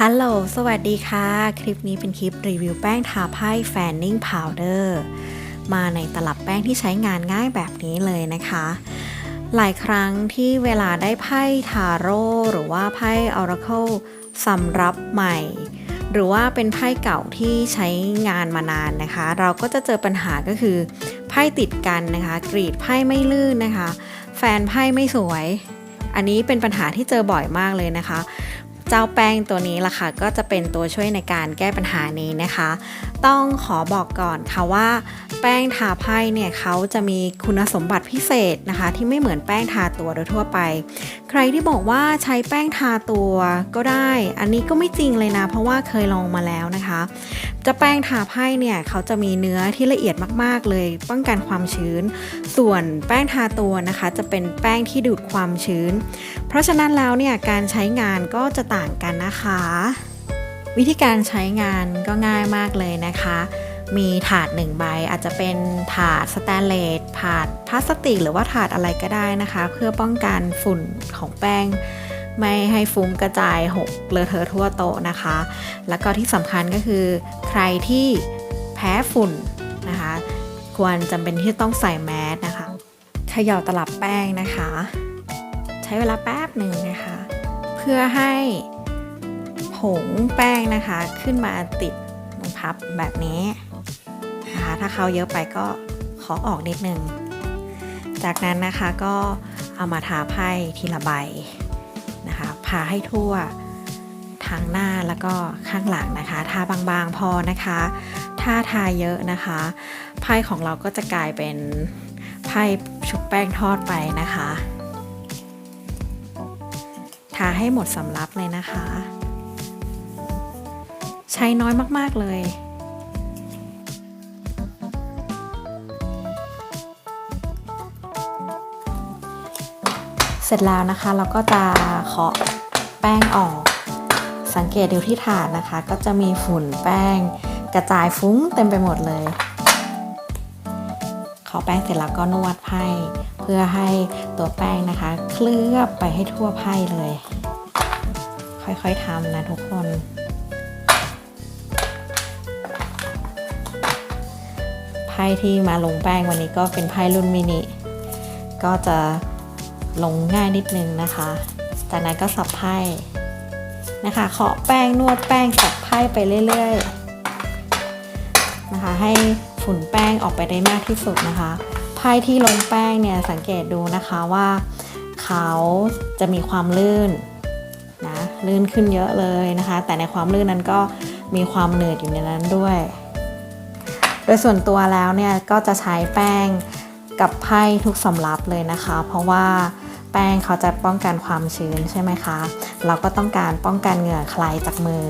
ฮัลโหล สวัสดีค่ะ คลิปนี้เป็นคลิปรีวิวแป้งทาไพ่แฟนนิ่งพาวเดอร์ มาในตลับแป้งที่ใช้งานง่ายแบบนี้เลยนะคะ หลายครั้งที่เวลาได้ไพ่ทาโร่หรือว่าไพ่ Oracle สำรับใหม่ หรือว่าเป็นไพ่เก่าที่ใช้งานมานานนะคะ เราก็จะเจอปัญหาก็คือไพ่ติดกันนะคะ กรีดไพ่ไม่ลื่นนะคะ แฟนไพ่ไม่สวย อันนี้เป็นปัญหาที่เจอบ่อยมากเลยนะคะ เจ้าแป้งตัวนี้ล่ะค่ะก็จะเป็นตัวช่วยในการแก้ปัญหานี้นะคะ ต้องขอบอกก่อนค่ะว่า แป้งทาไพ่เนี่ยเขาจะมีคุณสมบัติพิเศษนะคะ ที่ไม่เหมือนแป้งทาตัวโดยทั่วไปใครที่บอกว่าใช้แป้งทาตัวก็ได้ อันนี้ก็ไม่จริงเลยนะ เพราะว่าเคยลองมาแล้วนะคะ จะแป้งทาไพ่เนี่ยเขาจะมีเนื้อที่ละเอียดมากๆเลย ป้องกันความชื้น ส่วนแป้งทาตัวนะคะ จะเป็นแป้งที่ดูดความชื้น เพราะฉะนั้นแล้วเนี่ยการใช้งานก็จะต่างกันนะคะ วิธีการใช้งานก็ง่ายมากเลยนะคะ มีถาดหนึ่งใบ อาจจะเป็นถาดสแตนเลสถาดพลาสติก หรือว่าถาดอะไรก็ได้นะคะ เพื่อป้องกันฝุ่นของแป้ง ไม่ให้ฟุ้งกระจายหกเลอะเทอะทั่วโต๊ะนะคะ แล้วก็ที่สำคัญก็คือ ใครที่แพ้ฝุ่นนะคะ ควรจำเป็นที่ต้องใส่แมสนะคะเขย่าตลับแป้งนะคะ ใช้เวลาแป๊บหนึ่งนะคะ เพื่อให้ผงแป้งนะคะขึ้นมาติดลงพับแบบนี้ ถ้าเขาเยอะไปก็ขอออกนิดนึง จากนั้นนะคะก็เอามาทาไพ่ทีละใบนะคะพาให้ทั่วทางหน้าแล้วก็ข้างหลังนะคะ ทาบางๆพอนะคะ ถ้าทาเยอะนะคะ ไพ่ของเราก็จะกลายเป็นไพ่ชุบแป้งทอดไปนะคะ ทาให้หมดสำรับเลยนะคะ ใช้น้อยมากๆเลย เสร็จแล้วนะคะเราก็จะเคาะแป้งออก สังเกตดูที่ถาดนะคะ ก็จะมีฝุ่นแป้งกระจายฟุ้งเต็มไปหมดเลยเคาะแป้งเสร็จแล้วก็นวดไพ่เพื่อให้ตัวแป้งนะคะ เคลือบไปให้ทั่วไพ่เลย ค่อยๆทำนะทุกคนไพ่ที่มาลงแป้งวันนี้ก็เป็นไพ่รุ่นมินิก็จะ ลงง่ายนิดนึงนะคะ จากนั้นก็สับไพ่นะคะเคาะแป้งนวดแป้งสับไพ่ไปเรื่อยๆนะคะ ให้ฝุ่นแป้งออกไปได้มากที่สุดนะคะไพ่ที่ลงแป้งเนี่ยสังเกตดูนะคะว่าเขาจะมีความลื่นนะลื่นขึ้นเยอะเลยนะคะ แต่ในความลื่นนั้นก็มีความเหนืดอยู่ในนั้นด้วย โดยส่วนตัวแล้วเนี่ยก็จะใช้แป้งกับไพ่ทุกสำรับเลยนะคะ เพราะว่า แป้งเขาจะป้องกันความชื้นใช่ไหมคะ เราก็ต้องการป้องกันเหงื่อคลายจากมือ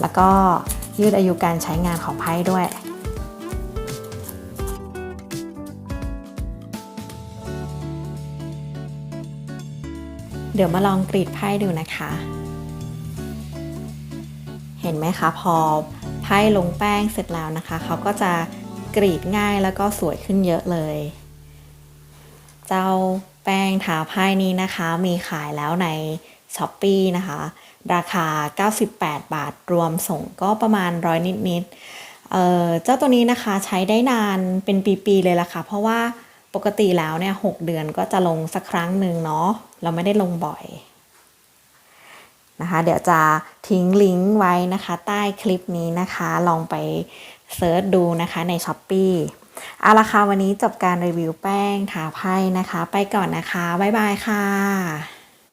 แล้วก็ยืดอายุการใช้งานของไพ่ด้วยเดี๋ยวมาลองกรีดไพ่ดูนะคะ เห็นไหมคะพอไพ่ลงแป้งเสร็จแล้วนะคะ เขาก็จะกรีดง่ายแล้วก็สวยขึ้นเยอะเลย เจ้า แป้งทาไพ่นี้นะคะ มีขายแล้วใน s h อ p e e นะคะ ราคา 98 บาทรวมส่งก็ประมาณร้อยนิดๆเเจ้าตัวนี้นะคะใช้ได้นานเป็นปีๆเลยล่ะค่ะ เพราะว่าปกติแล้วเนี่ย6เดือนก็จะลงสักครั้งหนึ่งเนาะเราไม่ได้ลงบ่อยนะคะ เดี๋ยวจะทิ้งลิงก์ไว้นะคะ ใต้คลิปนี้นะคะ ลองไป เซิร์ชดูนะคะใน s h อ p e e เอาละค่ะวันนี้จบการรีวิวแป้งทาไพ่นะคะ ไปก่อนนะคะ บ๊ายบายค่ะ